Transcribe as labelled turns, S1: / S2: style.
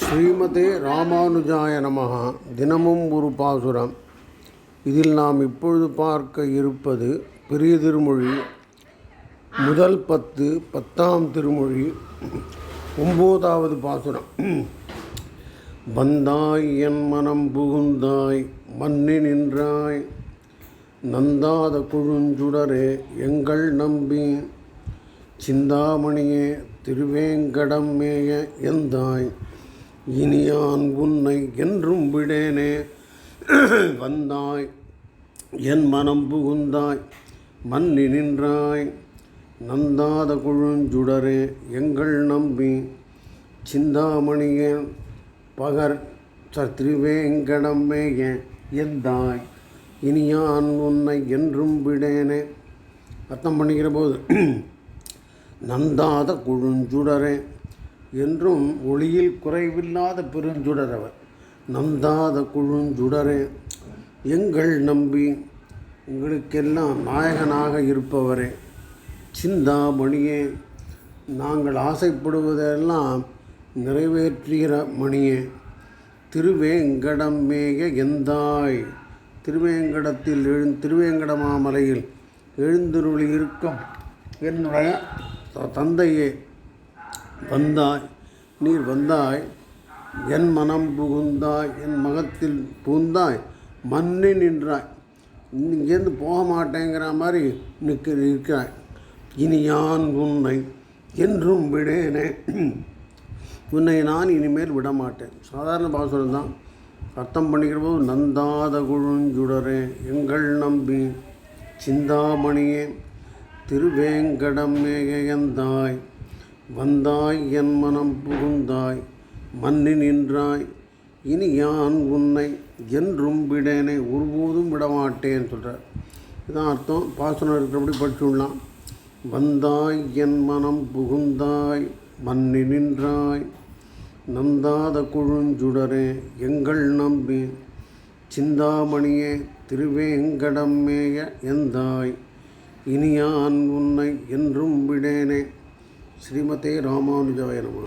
S1: ஸ்ரீமதே ராமானுஜாய நமகா தினமும் ஒரு பாசுரம். இதில் நாம் இப்பொழுது பார்க்க இருப்பது பெரிய திருமொழி முதல் பத்து பத்தாம் திருமொழி ஒம்போதாவது பாசுரம். வந்தாய் என் மனம் புகுந்தாய் மன்னி நின்றாய் நந்தாத குழுஞ்சுடரே எங்கள் நம்பி. சிந்தாமணியே திருவேங்கடம் மேய எந்தாய்? இனியான் உன்னை என்றும் விடேனே வந்தாய். என் மனம் புகுந்தாய் மன்னி நின்றாய். நந்தாத குழுஞ்சுடரே எங்கள் நம்பி. சிந்தாமணியே பகர் ச திருவேங்கடம் மேய எந்தாய்? இனியான் உன்னை என்றும் விடேனே. அர்த்தம் பண்ணிக்கிற போது நந்தாத குழுஞ்சுடரே என்றும் ஒளியில் குறைவில்லாத பெருஞ்சுடர் அவர் நந்தாத குழுஞ்சுடரே எங்கள் நம்பி எங்களுக்கெல்லாம் நாயகனாக இருப்பவரே. சிந்தாமணியே நாங்கள் ஆசைப்படுவதெல்லாம் நிறைவேற்றுகிற மணியே. திருவேங்கடம் எந்தாய் திருவேங்கடத்தில் எழு திருவேங்கடமாமலையில் எழுந்தருளி இருக்கும் என்னுடைய தந்தையே வந்தாய் நீர் வந்தாய் என் மனம் புகுந்தாய் என் மகத்தில் புகுந்தாய் மண்ணி நின்றாய். இங்கேருந்து போக மாட்டேங்கிற மாதிரி நிற்க இருக்கிறாய் இனி யான் உன்னை என்றும் விடேனே. உன்னை நான் இனிமேல் விட மாட்டேன் சாதாரண பாசுரம் தான் அர்த்தம் பண்ணிக்கிற போது நந்தாத குழுஞ்சுடரே எங்கள் நம்பி சிந்தாமணியே திருவேங்கடம் மேகையந்தாய் வந்தாய் என் மனம் புகுந்தாய் மன்னி நின்றாய் இனி யான் உன்னை என்றும் விடேனை ஒருபோதும் விடமாட்டேன்னு சொல்கிறார் இதான் அர்த்தம். பாசனம் இருக்கிறபடி படிச்சுடலாம் வந்தாய் என் மனம் புகுந்தாய் மன்னி நின்றாய் நந்தாத குழுஞ்சுடரே எங்கள் நம்பி சிந்தாமணியே திருவேங்கடம் மேய எந்தாய்? இனியான் உன்னை என்றும் விடேனே. ஸ்ரீமதே ராமானுஜாய நம.